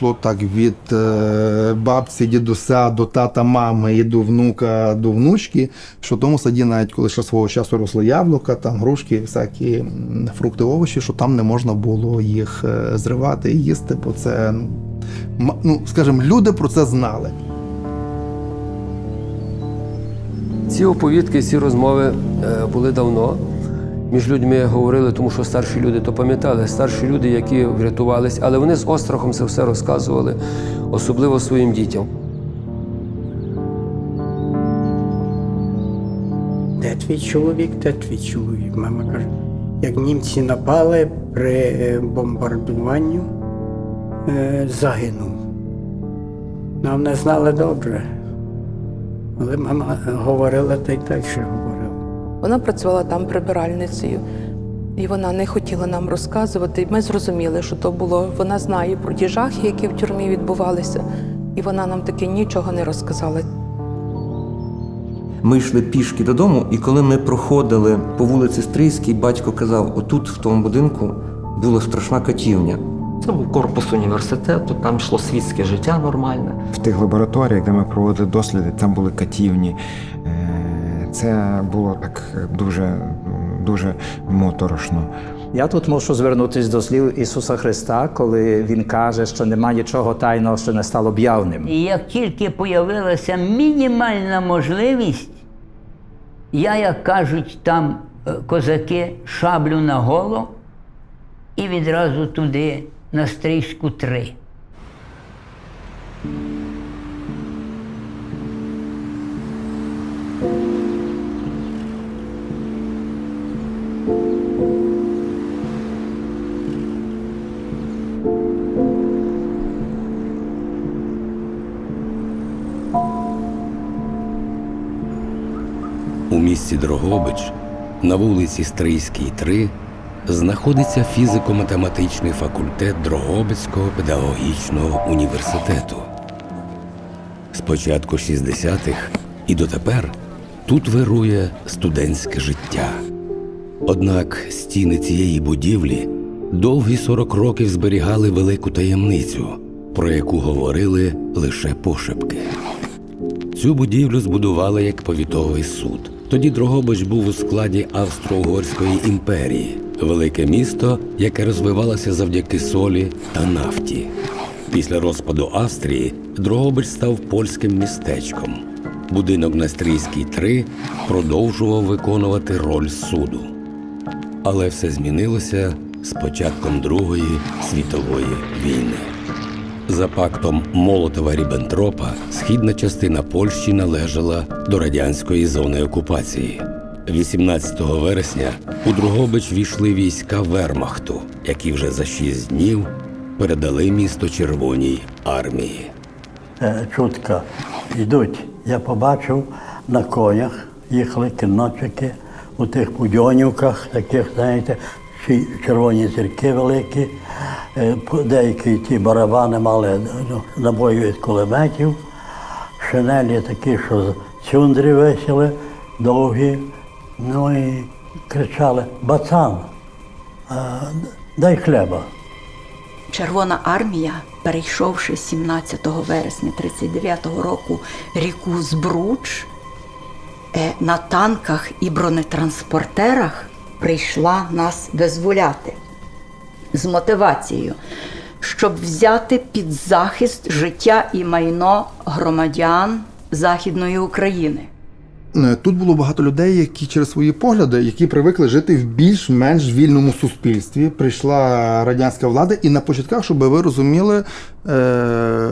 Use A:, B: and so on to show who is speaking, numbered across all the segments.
A: пішло так від е, бабці, дідуся до тата, мами і до внука, до внучки, що в тому саді, навіть коли ще свого часу росли яблука, там грушки, всякі фрукти, овочі, що там не можна було їх е, зривати і їсти, бо це, ну, ну скажімо, люди про це знали.
B: Ці оповідки, ці розмови е, були давно. Між людьми говорили, тому що старші люди то пам'ятали, старші люди, які врятувались, але вони з острахом це все розказували, особливо своїм дітям.
C: Де твій чоловік, де твій чоловік? Мама каже, як німці напали при е, бомбардуванню, е, загинув. Нам не знали добре. Але мама говорила та й так говорила.
D: Вона працювала там прибиральницею, і вона не хотіла нам розказувати. Ми зрозуміли, що то було. Вона знає про ті жахи, які в тюрмі відбувалися, і вона нам таки нічого не розказала.
E: Ми йшли пішки додому, і коли ми проходили по вулиці Стрийській, батько казав: отут, в тому будинку, була страшна катівня.
F: Це був корпус університету, там йшло світське життя нормальне.
G: В тих лабораторіях, де ми проводили досліди, там були катівні. Це було так дуже, дуже моторошно.
H: Я тут мушу звернутися до слів Ісуса Христа, коли Він каже, що немає нічого тайного, що не стало б явним.
I: І як тільки появилася мінімальна можливість, я, як кажуть там е, козаки, шаблю на голо і відразу туди на стрічку три.
J: Дрогобич на вулиці Стрийській, 3 знаходиться фізико-математичний факультет Дрогобицького педагогічного університету. З початку 60-х і дотепер тут вирує студентське життя. Однак стіни цієї будівлі довгі 40 років зберігали велику таємницю, про яку говорили лише пошепки. Цю будівлю збудували як повітовий суд. Тоді Дрогобич був у складі Австро-Угорської імперії, велике місто, яке розвивалося завдяки солі та нафті. Після розпаду Австрії Дрогобич став польським містечком. Будинок на Стрийській 3 продовжував виконувати роль суду. Але все змінилося з початком Другої світової війни. За пактом Молотова Ріббентропа східна частина Польщі належала до радянської зони окупації. 18 вересня у Другобич війшли війська Вермахту, які вже за шість днів передали місто Червоній армії.
K: Е, чутка йдуть. Я побачив на конях, їхали кіннотчики у тих будьонівках, таких, знаєте, червоні зірки великі. Е, Деякі ті барабани мали ну, набої від кулеметів, шинелі такі, що цюндрі висіли, довгі. Ну і кричали Бацан, е, дай хліба.
L: Червона армія, перейшовши 17 вересня 39-го року ріку Збруч, е, на танках і бронетранспортерах прийшла нас визволяти з мотивацією, щоб взяти під захист життя і майно громадян Західної України.
A: Е, Тут було багато людей, які через свої погляди, які привикли жити в більш-менш вільному суспільстві. Прийшла радянська влада, і на початках, щоб ви розуміли, е,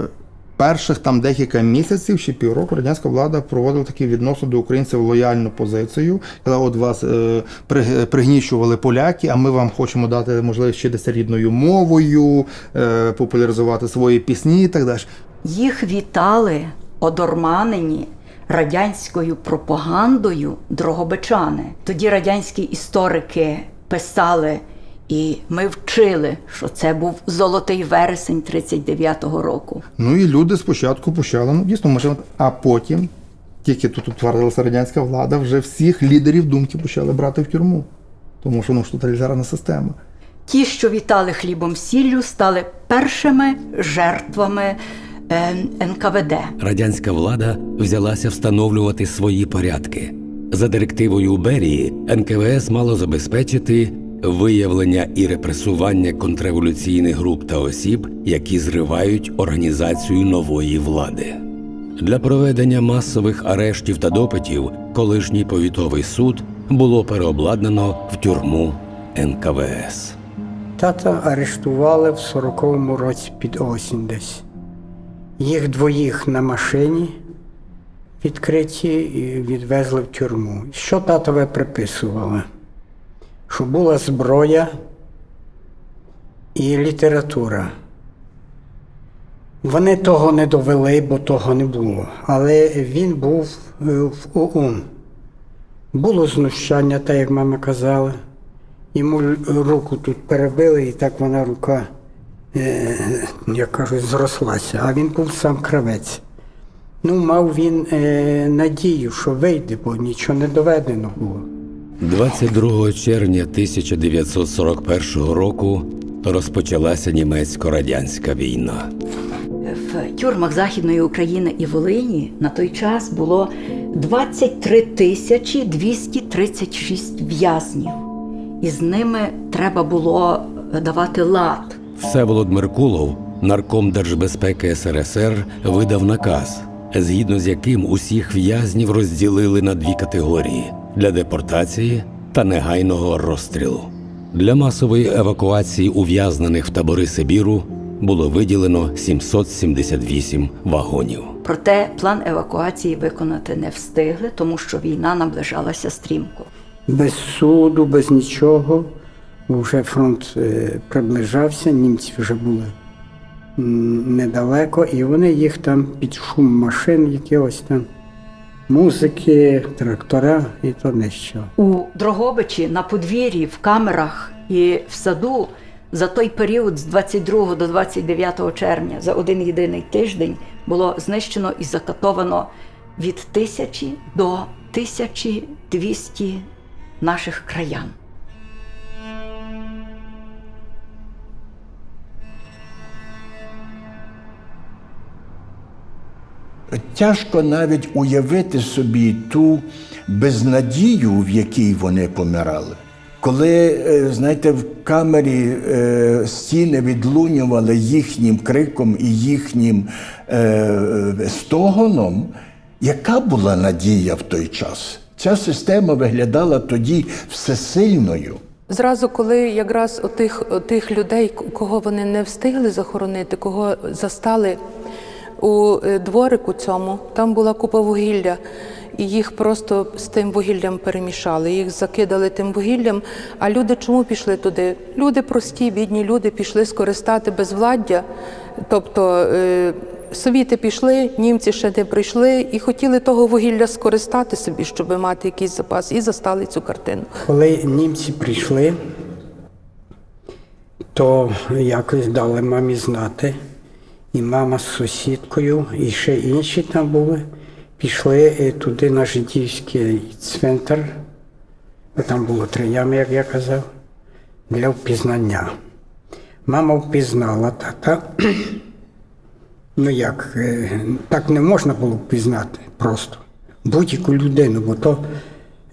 A: перших там декілька місяців чи півроку радянська влада проводила такі відносно до українців лояльну позицію. Казала, от вас е, при- пригніщували поляки, а ми вам хочемо дати можливість вчитися рідною мовою, е, популяризувати свої пісні і так далі.
L: Їх вітали одорманені радянською пропагандою дрогобичани. Тоді радянські історики писали, і ми вчили, що це був золотий вересень 39-го року.
A: Ну і люди спочатку почали, ну дійсно, може, а потім, тільки тут утвердилася радянська влада, вже всіх лідерів думки почали брати в тюрму. Тому що ну, ж тоталітарна система.
L: ті, що вітали хлібом сіллю, стали першими жертвами е, НКВД.
J: Радянська влада взялася встановлювати свої порядки. За директивою Берії НКВС мало забезпечити виявлення і репресування контрреволюційних груп та осіб, які зривають організацію нової влади. Для проведення масових арештів та допитів колишній повітовий суд було переобладнано в тюрму НКВС.
C: Тата арештували в 40-му році під осінь десь. Їх двоїх на машині відкриті і відвезли в тюрму. Що татове приписували? Що була зброя і література. Вони того не довели, бо того не було. Але він був е, в ОУН. Було знущання, так як мама казала. Йому руку тут перебили, і так вона рука, е, як кажуть, зрослася. А він був сам кравець. Ну, мав він е, надію, що вийде, бо нічого не доведено було.
J: 22 червня 1941 року розпочалася німецько-радянська війна.
L: В тюрмах Західної України і Волині на той час було 23 тисячі 236 в'язнів. І з ними треба було давати лад.
J: Всеволод Меркулов, нарком Держбезпеки СРСР, видав наказ, згідно з яким усіх в'язнів розділили на дві категорії для депортації та негайного розстрілу. Для масової евакуації ув'язнених в табори Сибіру було виділено 778 вагонів.
L: Проте план евакуації виконати не встигли, тому що війна наближалася стрімко.
C: Без суду, без нічого. Вже фронт е, приближався, німці вже були недалеко, і вони їх там під шум машин, якогось там музики, трактора і то не що.
L: У Дрогобичі на подвір'ї, в камерах і в саду за той період з 22 до 29 червня, за один єдиний тиждень, було знищено і закатовано від тисячі до 1200 наших краян.
M: Тяжко навіть уявити собі ту безнадію, в якій вони помирали. Коли, е, знаєте, в камері е, стіни відлунювали їхнім криком і їхнім е, стогоном, яка була надія в той час? Ця система виглядала тоді всесильною.
D: Зразу, коли якраз отих, отих людей, кого вони не встигли захоронити, кого застали у е, дворику цьому, там була купа вугілля, і їх просто з тим вугіллям перемішали. Їх закидали тим вугіллям. А люди чому пішли туди? Люди прості, бідні люди пішли скористати безвладдя. Тобто е, совіти пішли, німці ще не прийшли і хотіли того вугілля скористати собі, щоб мати якийсь запас, і застали цю картину.
C: Коли німці прийшли, то якось дали мамі знати. І мама з сусідкою, і ще інші там були. Пішли е, туди на жидівський цвинтар. Там було три ями, як я казав, для впізнання. Мама впізнала тата. Ну як, е, так не можна було впізнати просто. Будь-яку людину, бо то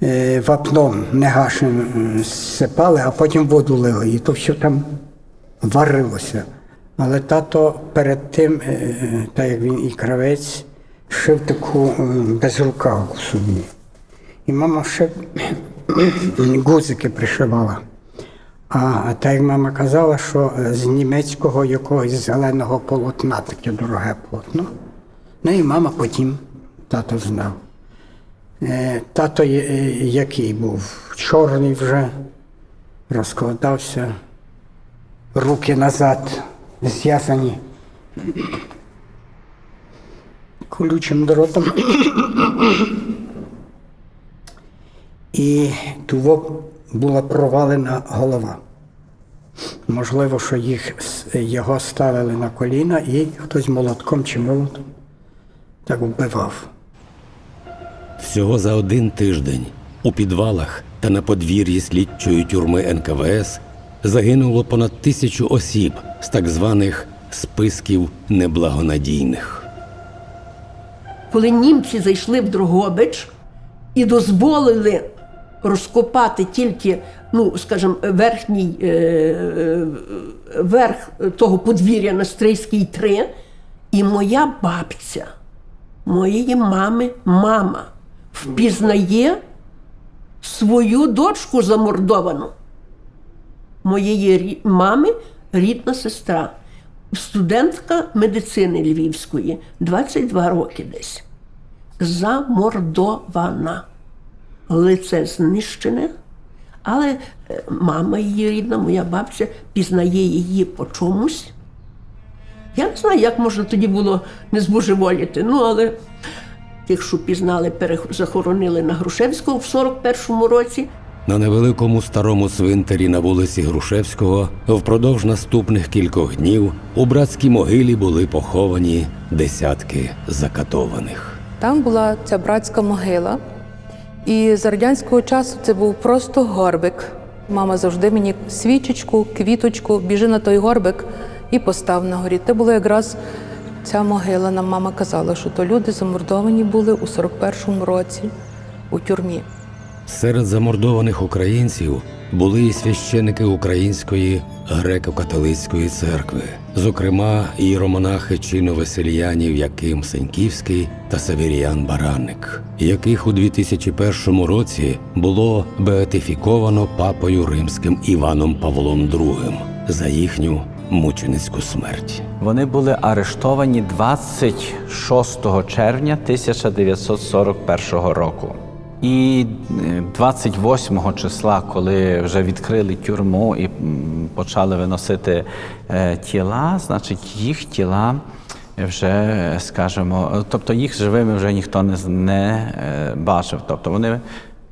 C: е, вапном негашеним сипали, а потім воду лили, і то все там варилося. Але тато перед тим, е, е, так як він і кравець, шив таку е, безрукавку собі. І мама ще гузики пришивала. А так як мама казала, що з німецького якогось зеленого полотна, таке дороге полотно. Ну і мама потім тато знав. Тато який був? Чорний вже, розкладався, руки назад зв'язані колючим дротом. І туво була провалена голова. Можливо, що їх, його ставили на коліна і хтось молотком чи молотом так вбивав.
J: Всього за один тиждень у підвалах та на подвір'ї слідчої тюрми НКВС загинуло понад тисячу осіб з так званих списків неблагонадійних.
N: коли німці зайшли в Дрогобич і дозволили розкопати тільки, ну, скажімо, верхній е, е, верх того подвір'я на Стрийській 3, і моя бабця, моєї мами, мама, впізнає свою дочку замордовану моєї мами рідна сестра, студентка медицини Львівської, 22 роки десь. Замордована. Лице знищене, але е, мама її рідна, моя бабця, пізнає її по чомусь. Я не знаю, як можна тоді було не збожеволіти. Ну, але тих, що пізнали, захоронили на Грушевського в 41-му році.
J: На невеликому старому цвинтарі на вулиці Грушевського впродовж наступних кількох днів у братській могилі були поховані десятки закатованих.
D: Там була ця братська могила. І з радянського часу це був просто горбик. Мама завжди мені свічечку, квіточку, біжи на той горбик і постав на горі. Це було якраз ця могила. Нам мама казала, що то люди замордовані були у 41-му році у тюрмі.
J: Серед замордованих українців були і священики Української греко-католицької церкви, зокрема іеромонахи чину Васильянів Яким Сеньківський та Савіріян Баранник, яких у 2001 році було беатифіковано папою римським Іваном Павлом II за їхню мученицьку смерть.
H: Вони були арештовані 26 червня 1941 року. І е, 28 числа, коли вже відкрили тюрму і почали виносити е, тіла, значить їх тіла вже, е, скажімо, тобто їх живими вже ніхто не, не е, бачив. Тобто вони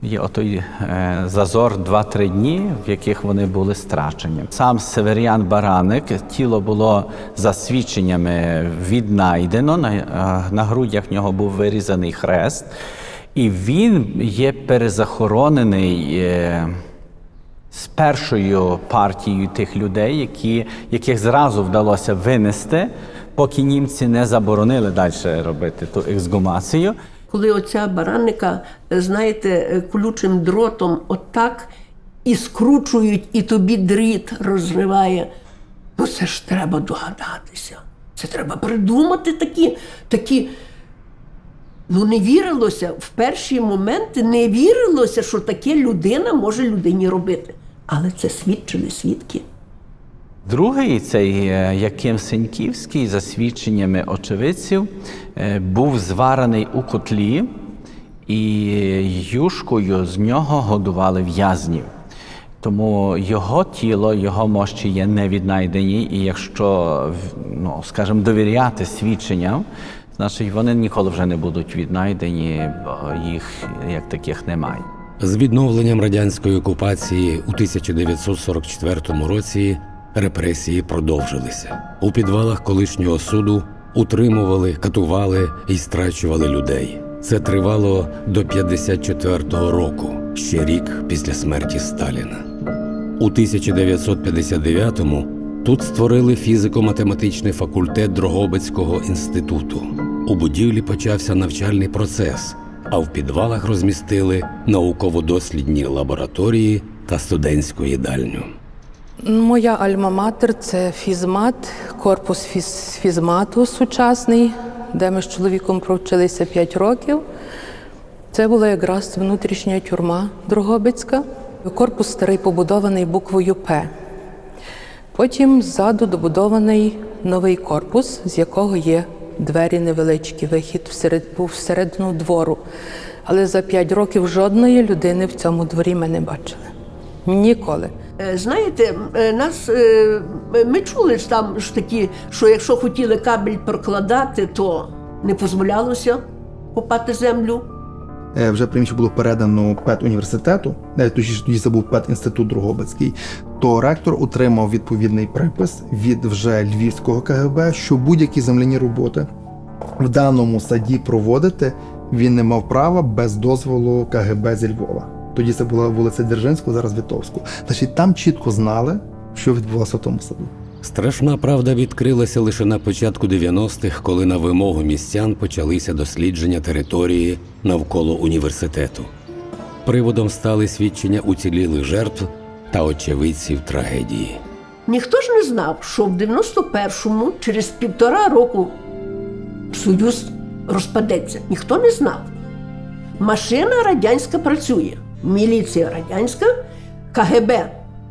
H: Є отой е, зазор 2-3 дні, в яких вони були страчені. Сам Северіан Бараник, тіло було за свідченнями віднайдено. На, е, на грудях в нього був вирізаний хрест, і він є перезахоронений. Е, з першою партією тих людей, які, яких зразу вдалося винести, поки німці не заборонили далі робити ту ексгумацію.
N: коли оця баранника, е, знаєте, е, колючим дротом отак і скручують, і тобі дріт розриває. Ну це ж треба догадатися. Це треба придумати такі, такі. Ну, не вірилося в перші моменти, не вірилося, що таке людина може людині робити. Але це свідчили свідки.
H: Другий, цей е, Яким Сеньківський, за свідченнями очевидців, е, був зварений у котлі, і юшкою з нього годували в'язнів. Тому його тіло, його мощі є не віднайдені, і якщо, ну, скажімо, довіряти свідченням, значить вони ніколи вже не будуть віднайдені, бо їх як таких немає.
J: З відновленням радянської окупації у 1944 році репресії продовжилися. У підвалах колишнього суду утримували, катували і страчували людей. Це тривало до 54-го року, ще рік після смерті Сталіна. У 1959-му тут створили фізико-математичний факультет Дрогобицького інституту. У будівлі почався навчальний процес, а в підвалах розмістили науково-дослідні лабораторії та студентську їдальню.
D: Моя альма-матер це фізмат, корпус фіз, фізмату сучасний, де ми з чоловіком провчилися 5 років. Це була якраз внутрішня тюрма Дрогобицька. Корпус старий побудований буквою П. Потім ззаду добудований новий корпус, з якого є двері невеличкі, вихід всеред, був всередину двору. Але за 5 років жодної людини в цьому дворі ми не бачили. Ніколи.
N: Е, Знаєте, е, нас е, ми чули ж там ж такі, що якщо хотіли кабель прокладати, то не дозволялося копати землю.
A: Вже приміщення було передано педуніверситету, е, точніше тоді це був педінститут Дрогобицький, то ректор отримав відповідний припис від вже Львівського КГБ, що будь-які земляні роботи в даному саді проводити він не мав права без дозволу КГБ зі Львова. Тоді це була вулиця Дзержинського, зараз Вітовську. Значить, там чітко знали, що відбувалося в тому саду.
J: Страшна правда відкрилася лише на початку 90-х, коли на вимогу містян почалися дослідження території навколо університету. Приводом стали свідчення уцілілих жертв та очевидців трагедії.
N: Ніхто ж не знав, що в 91-му, через півтора року, Союз розпадеться. Ніхто не знав. Машина радянська працює, міліція радянська, КГБ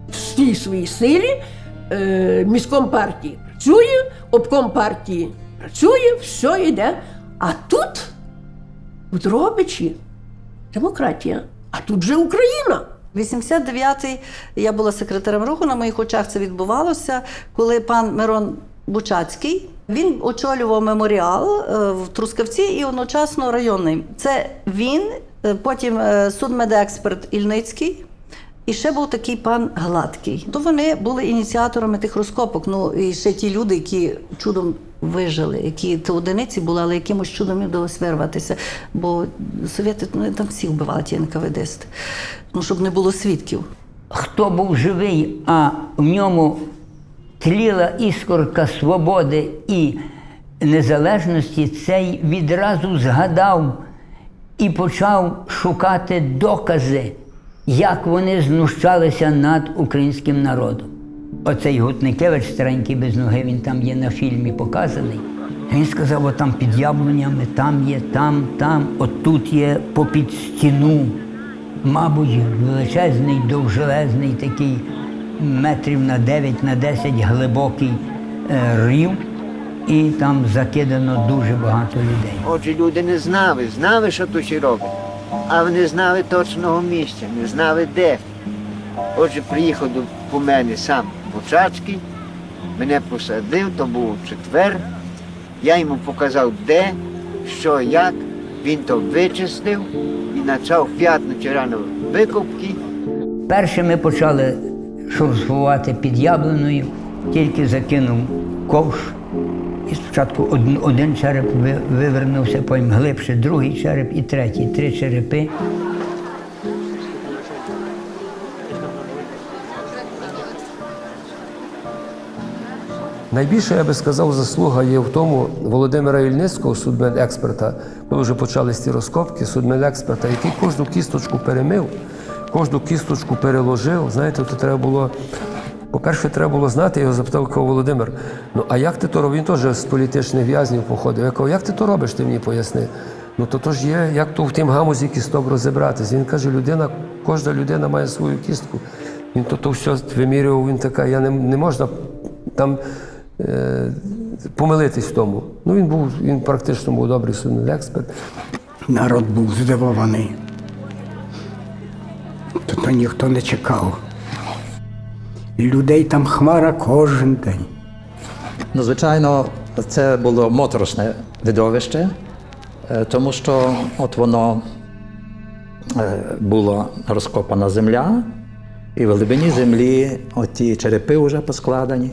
N: в всій своїй силі, е, міськом партії працює, обком партії працює, все йде. А тут, в Дрогобичі, демократія, а тут же Україна.
O: 89-й я була секретарем руху. На моїх очах це відбувалося, коли пан Мирон Бучацький він очолював меморіал е, в Трускавці і одночасно районний. Це він, е, потім е, судмедексперт Ільницький. І ще був такий пан Гладкий. То вони були ініціаторами тих розкопок. Ну і ще ті люди, які чудом вижили, які то одиниці були, але якимось чудом вдалося вирватися. Бо совєти ну, там всіх вбивали ті НКВДисти. Ну, щоб не було свідків.
I: Хто був живий, а в ньому тліла іскорка свободи і незалежності, цей відразу згадав і почав шукати докази, як вони знущалися над українським народом. Оцей Гутникевич, старенький без ноги, він там є на фільмі показаний. Він сказав, от там під яблунями, там є, там, там, от тут є попід стіну. Мабуть, величезний, довжелезний такий метрів на 9 на 10 глибокий е, рів, і там закидано дуже багато людей.
P: Отже, люди не знали, знали, що тут ще робить, але не знали точного місця, не знали де. Отже, приїхав по мене сам Бучацький, мене посадив, то був четвер. Я йому показав, де, що, як. Він то вичислив і почав п'ятницю рано викупки.
I: Перше ми почали шурфувати під яблуною, тільки закинув ковш. І спочатку один череп вивернувся, потім глибше, другий череп і третій, три черепи.
B: Найбільше, я би сказав, заслуга є в тому Володимира Ільницького, судмедексперта, коли вже почались ці розкопки, судмедексперта, який кожну кісточку перемив, кожну кісточку переложив. Знаєте, то треба було. По-перше, треба було знати, його запитав, кажу, Володимир, ну а як ти то робиш? Він теж з політичних в'язнів походив. Я кажу, як ти то робиш, ти мені поясни. Ну то, то ж є, як то в тім гамузі кісток розібратися. Він каже, людина, кожна людина має свою кістку. Він то, то все вимірював, він така, я не, не можна там помилитись в тому. Ну він був, він практично був добрий судмедексперт.
C: Народ був здивований. То ніхто не чекав. І людей там хмара кожен день.
Q: Ну, звичайно, це було моторошне видовище, е, тому що от воно е, була розкопана земля, і в глибині землі оті черепи вже поскладені.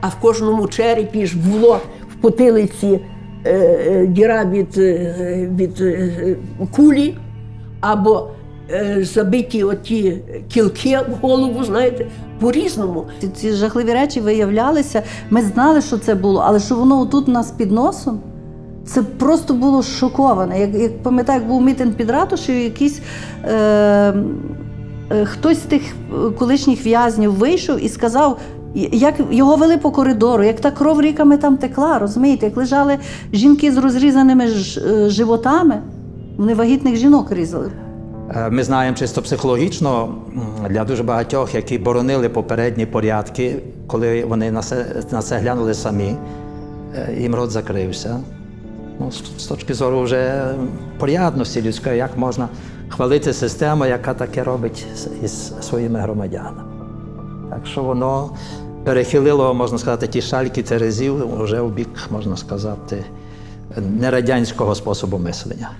N: А в кожному черепі ж було в потилиці е, е, діра від, е, від е, кулі, або забиті оті кілки в голову, знаєте, по-різному.
O: Ці, жахливі речі виявлялися. Ми знали, що це було, але що воно тут у нас під носом. Це просто було шоковане. Як, як пам'ятаю, як був мітинг під ратушею, якийсь е, е, хтось з тих колишніх в'язнів вийшов і сказав, як його вели по коридору, як та кров ріками там текла, розумієте, як лежали жінки з розрізаними е, животами, вони вагітних жінок різали.
Q: Е, Ми знаємо чисто психологічно для дуже багатьох, які боронили попередні порядки, коли вони на це, на це глянули самі, е, їм рот закрився. Ну, з точки зору вже порядності людської, як можна хвалити систему, яка таке робить із своїми громадянами. Так що воно перехилило, можна сказати, ті шальки терезів вже у бік, можна сказати, нерадянського способу мислення.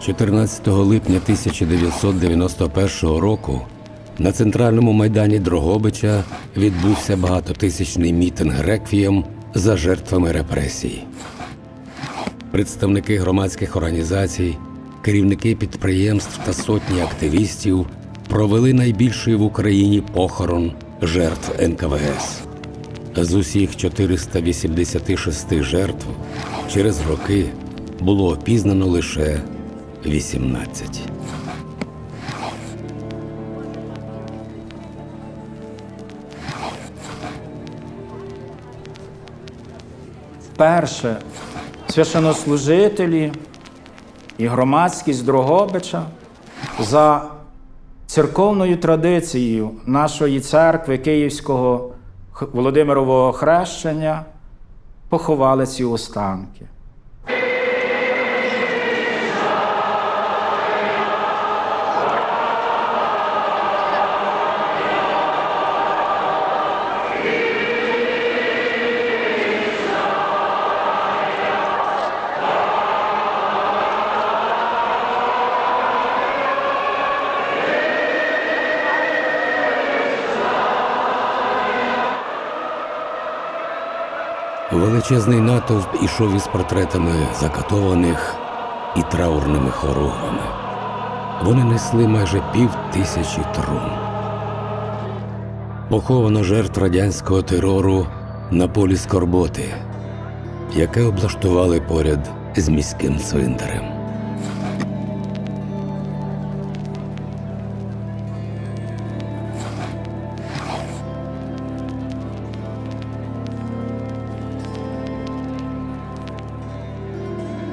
J: 14 липня 1991 року на центральному майдані Дрогобича відбувся багатотисячний мітинг реквієм за жертвами репресій. Представники громадських організацій, керівники підприємств та сотні активістів провели найбільший в Україні похорон жертв НКВС. З усіх 486 жертв через роки було опізнано лише 18.
R: Вперше священнослужителі і громадськість Дрогобича за церковною традицією нашої церкви Київського Володимирового хрещення поховали ці останки.
J: Величезний натовп ішов із портретами закатованих і траурними хоругвами. Вони несли майже пів тисячі трун. Поховано жертв радянського терору на полі Скорботи, яке облаштували поряд з міським цвинтарем.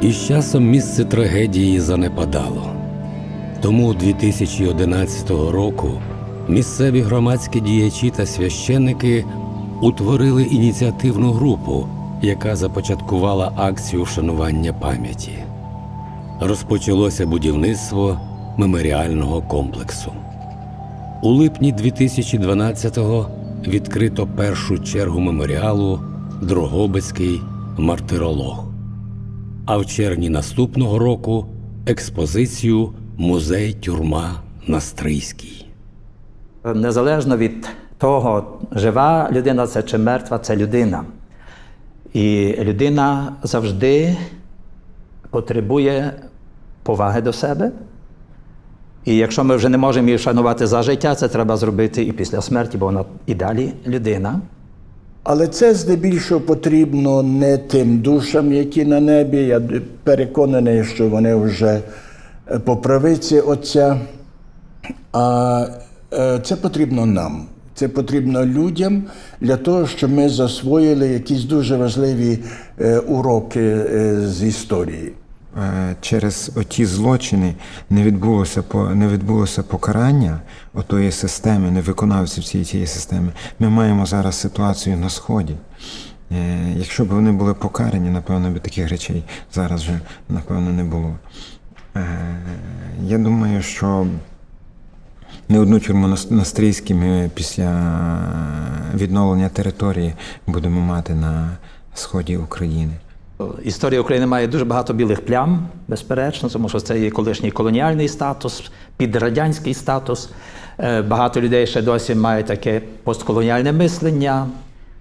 J: І з часом місце трагедії занепадало. Тому 2011 року місцеві громадські діячі та священники утворили ініціативну групу, яка започаткувала акцію вшанування пам'яті. Розпочалося будівництво меморіального комплексу. У липні 2012-го відкрито першу чергу меморіалу Дрогобицький мартиролог а в червні наступного року експозицію Музей тюрма на Стрийській.
Q: Незалежно від того, жива людина це чи мертва, це людина. І людина завжди потребує поваги до себе. І якщо ми вже не можемо її вшанувати за життя, це треба зробити і після смерті, бо вона і далі людина.
M: Але це здебільшого потрібно не тим душам, які на небі. Я переконаний, що вони вже е, по правиці Отця. А е, це потрібно нам. Це потрібно людям для того, щоб ми засвоїли якісь дуже важливі е, уроки з історії.
G: Е, через оті злочини не відбулося по не відбулося покарання отої системи, не виконавців цієї цієї системи. Ми маємо зараз ситуацію на сході. Е, Якщо б вони були покарані, напевно, би таких речей зараз вже напевно не було. Е, Я думаю, що не одну тюрму на на ми після відновлення території будемо мати на сході України.
Q: Історія України має дуже багато білих плям, безперечно, тому що це є колишній колоніальний статус, підрадянський статус. Е, Багато людей ще досі мають таке постколоніальне мислення.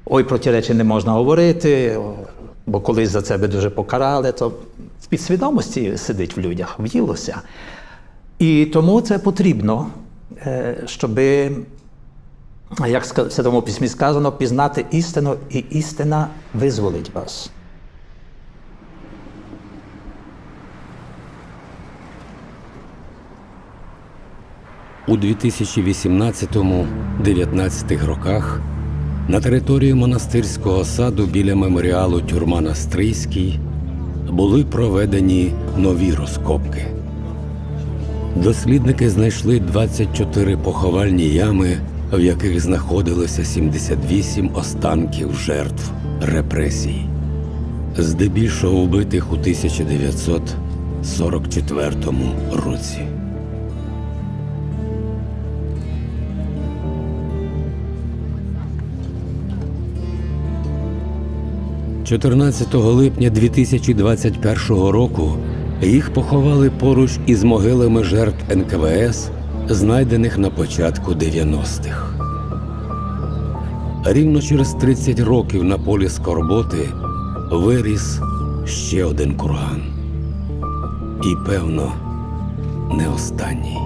Q: Ой, про ті речі не можна говорити, бо колись за це би дуже покарали. То в підсвідомості сидить в людях, в'їлося. І тому це потрібно, е, щоби як в Святому Письмі сказано, пізнати істину, і істина визволить вас.
J: У 2018-19 роках на території монастирського саду біля меморіалу Тюрма на Стрийській були проведені нові розкопки. Дослідники знайшли 24 поховальні ями, в яких знаходилося 78 останків жертв репресій, здебільшого вбитих у 1944 році. 14 липня 2021 року їх поховали поруч із могилами жертв НКВС, знайдених на початку 90-х. Рівно через 30 років на полі Скорботи виріс ще один курган. І, певно, не останній.